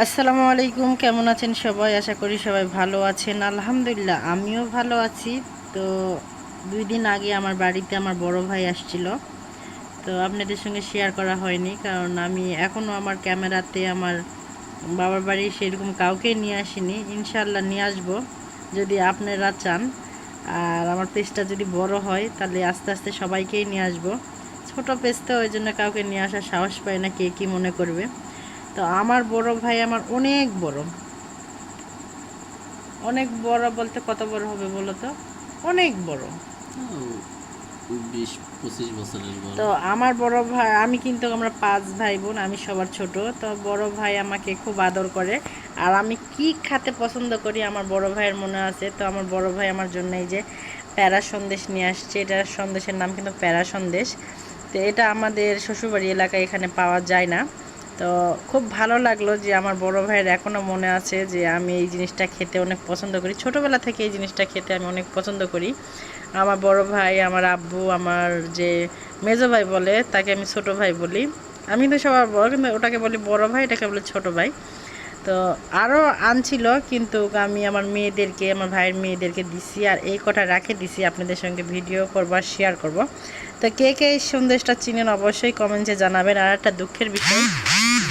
আসসালামু আলাইকুম, কেমন আছেন সবাই? আশা করি সবাই ভালো আছেন। আলহামদুলিল্লাহ, আমিও ভালো আছি। তো দুই দিন আগে আমার বাড়িতে আমার বড় ভাই আসছিল। তো আপনাদের সঙ্গে শেয়ার করা হয়নি, কারণ আমি এখনও আমার ক্যামেরাতে আমার বাবার বাড়ি সেরকম কাউকে নিয়ে আসিনি। ইনশাল্লাহ নিয়ে আসব, যদি আপনারা চান। আর আমার পেজটা যদি বড় হয়, তাহলে আস্তে আস্তে সবাইকেই নিয়ে আসব। ছোটো পেজ তো ওই জন্য কাউকে নিয়ে আসার সাহস পায় না কে কী মনে করবে। তো আমার বড় ভাই আমার অনেক বড়। অনেক বড় বলতে কত বড় হবে বলো তো? অনেক বড়। তো আমার বড় ভাই আমি কিন্তু আমরা পাঁচ ভাই বোন আমি সবার ছোট। তো বড় ভাই আমাকে খুব আদর করে। আর আমি কি খেতে পছন্দ করি আমার বড় ভাইয়ের মনে আছে। তো আমার বড় ভাই আমার জন্য এই যে প্যারা সন্দেশ নিয়ে আসছে। এটা সন্দেশের নাম কিন্তু প্যারা সন্দেশ। তো এটা আমাদের শ্বশুরবাড়ি এলাকায় এখানে পাওয়া যায় না। তো খুব ভালো লাগল যে আমার বড় ভাইয়ের এখনও মনে আছে যে আমি এই জিনিসটা খেতে অনেক পছন্দ করি। ছোটোবেলা থেকে এই জিনিসটা খেতে আমি অনেক পছন্দ করি। আমার বড় ভাই, আমার আব্বু, আমার যে মেজো ভাই বলে, তাকে আমি ছোট ভাই বলি। আমি তো সবার বড়, কিন্তু ওটাকে বলি বড় ভাই, এটাকে বলি ছোট ভাই। তো আরও আনছিল, কিন্তু আমি আমার মেয়েদেরকে, আমার ভাইয়ের মেয়েদেরকে দিছি আর এই কটা রাখে দিছি। আপনাদের সঙ্গে ভিডিও করব আর শেয়ার করব। তো কে কে এই সন্দেশটা চিনেন অবশ্যই কমেন্টে জানাবেন। আর একটা দুঃখের বিষয়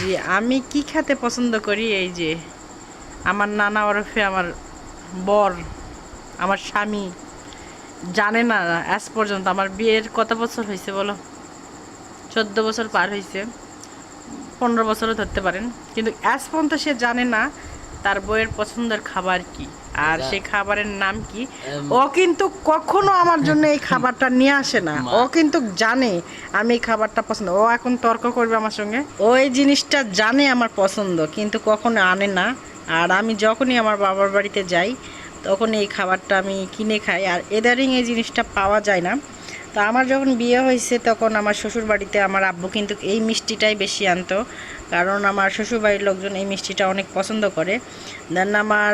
যে আমি কি খেতে পছন্দ করি? এই যে, আমার নানা ওরফে আমার বর, আমার স্বামী, জানে না আজ পর্যন্ত। আমার বিয়ের কত বছর হয়েছে বলো? চোদ্দ বছর পার হয়েছে পনেরো বছরও ধরতে পারেন। কিন্তু আজ পর্যন্ত সে জানে না তার বইয়ের পছন্দের খাবার কি। আর। সেই খাবারের নাম কি? ও কিন্তু কখনো আমার জন্য এই খাবারটা নিয়ে আসে না। ও কিন্তু জানে আমি এই খাবারটা পছন্দ। ও এখন তর্ক করবে আমার সঙ্গে। ও এই জিনিসটা জানে আমার পছন্দ কিন্তু কখনো আনে না। আর আমি যখনই আমার বাবার বাড়িতে যাই তখন এই খাবারটা আমি কিনে খাই। আর এদারিং এই জিনিসটা পাওয়া যায় না। তো আমার যখন বিয়ে হয়েছে তখন আমার শ্বশুর বাড়িতে আমার আব্বু কিন্তু এই মিষ্টিটাই বেশি আনতো। কারণ আমার শ্বশুরবাড়ির লোকজন এই মিষ্টিটা অনেক পছন্দ করে। দেন আমার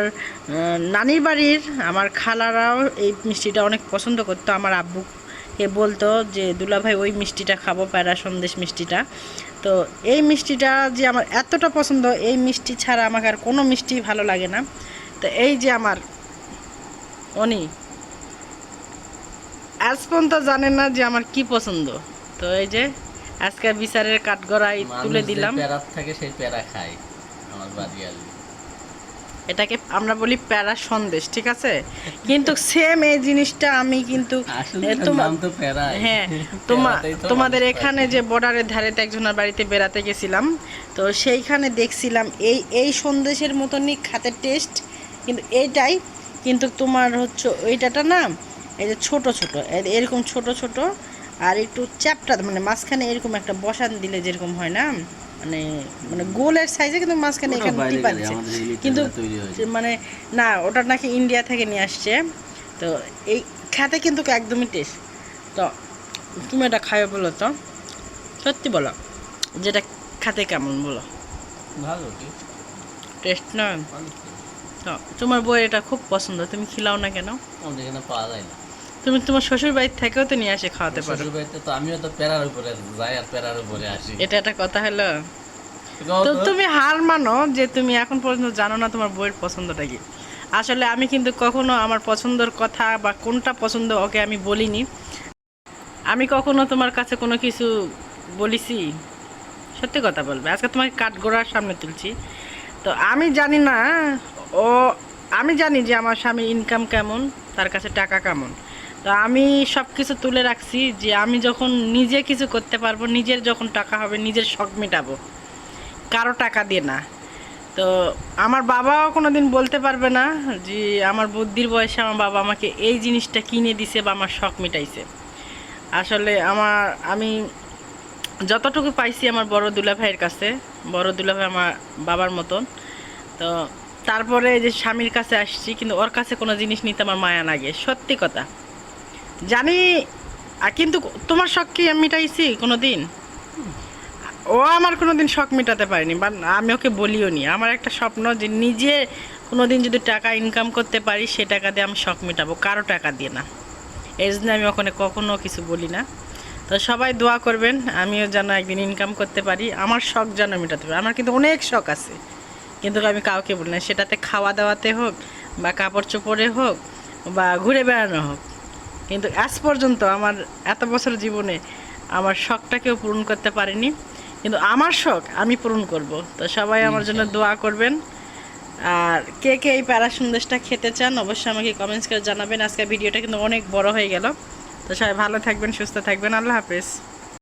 নানির বাড়ির আমার খালারাও এই মিষ্টিটা অনেক পছন্দ করতো। আমার আব্বুকে বলতো যে দুলাভাই ওই মিষ্টিটা খাব, প্যারা সন্দেশ মিষ্টিটা। তো এই মিষ্টিটা যে আমার এতটা পছন্দ, এই মিষ্টি ছাড়া আমাকে আর কোনো মিষ্টি ভালো লাগে না। তো এই যে আমার অনি আজ পর্যন্ত জানে না যে আমার কি পছন্দ। তো এই যে আজকে বিচারের কাঠগড়াই তুলে দিলাম। থাকে সেই প্যারা খায় আমার বাড়ি এটাকে আমরা বলি প্যারা সন্দেশ ঠিক আছে? কিন্তু সেম এই জিনিসটা আমি কিন্তু হ্যাঁ তোমা তোমাদের এখানে যে বর্ডারের ধারেতে একজনের বাড়িতে বেড়াতে গেছিলাম। তো সেইখানে দেখছিলাম এই এই সন্দেশের মতনই খাতে টেস্ট কিন্তু এইটাই কিন্তু তোমার হচ্ছে ওইটাটা না এই যে ছোট ছোট এরকম ছোট ছোট আর একটু চ্যাপটা মানে মাঝখানে এরকম একটা বসান দিলে যেরকম হয় না মানে মানে গোলের সাইজে কিন্তু মাঝখানে এখানে টিপা দিচ্ছে কিন্তু মানে না ওটা নাকি ইন্ডিয়া থেকে নিয়ে আসছে। তো এই খেতে কিন্তু একদমই টেস্ট তো তুমি এটা খাবে বলো তো? সত্যি বলো যেটা খেতে কেমন বলো? ভালো টেস্ট না? তো। তোমার বই এটা খুব পছন্দ তুমি খিলাও না কেন? পাওয়া যায় না। তুমি তোমার শ্বশুর বাড়ির থেকেও তো নিয়ে আসে খাওয়াতে পারো। শ্বশুর বাড়িতে তো আমিও তো প্যারার উপরে যাই আর প্যারার উপরে আসি। এটা একটা কথা হলো। তো। তুমি হার মানো যে তুমি এখন পর্যন্ত জানো না তোমার বইয়ের পছন্দটা কি। আসলে আমি কিন্তু কখনো আমার পছন্দের কথা বা কোনটা পছন্দ ওকে আমি বলিনি। আমি কখনো তোমার কাছে কোনো কিছু বলিছি? সত্যি কথা বলবে আজকে তোমাকে কাঠগোড়ার সামনে তুলছি। তো আমি জানি না ও আমি জানি যে আমার স্বামীর ইনকাম কেমন তার কাছে টাকা কেমন। তো আমি সব কিছু তুলে রাখছি যে আমি যখন নিজে কিছু করতে পারব, নিজের যখন টাকা হবে, নিজের শখ মেটাবো। কারও টাকা দিয়ে না। তো আমার বাবাও কোনো দিন বলতে পারবে না যে আমার বুদ্ধির বয়সে আমার বাবা আমাকে এই জিনিসটা কিনে দিছে বা আমার শখ মেটাইছে। আসলে আমার, আমি যতটুকু পাইছি আমার বড় দুলা ভাইয়ের কাছে, বড় দুলা ভাই আমার বাবার মতন। তো তারপরে যে স্বামীর কাছে আসছি, কিন্তু ওর কাছে কোনো জিনিস নিতে আমার মায়া লাগে, সত্যি কথা। জানি কিন্তু তোমার শখ কি আমি মিটাইছি কোনো দিন ও আমার কোনো দিন শখ মেটাতে পারেনি, বা আমি ওকে বলিও নি। আমার একটা স্বপ্ন যে নিজে কোনো দিন যদি টাকা ইনকাম করতে পারি, সে টাকা দিয়ে আমি শখ মেটাবো, কারও টাকা দিয়ে না। এই জন্য আমি ওখানে কখনো কিছু বলি না। তো সবাই দোয়া করবেন, আমিও যেন একদিন ইনকাম করতে পারি, আমার শখ যেন মেটাতে পারি। আমার কিন্তু অনেক শখ আছে, কিন্তু আমি কাউকে বলি না। সেটাতে খাওয়া দাওয়াতে হোক, বা কাপড় চোপড়ে হোক, বা ঘুরে বেড়ানো হোক। কিন্তু আজ পর্যন্ত আমার এত বছর জীবনে আমার শখটাকেও পূরণ করতে পারিনি। কিন্তু আমার শখ আমি পূরণ করব। তো সবাই আমার জন্য দোয়া করবেন। আর কে কে এই প্যারা সন্দেশটা খেতে চান অবশ্যই আমাকে কমেন্টস করে জানাবেন। আজকে ভিডিওটা কিন্তু অনেক বড় হয়ে গেল। তো সবাই ভালো থাকবেন সুস্থ থাকবেন। আল্লাহ হাফেজ।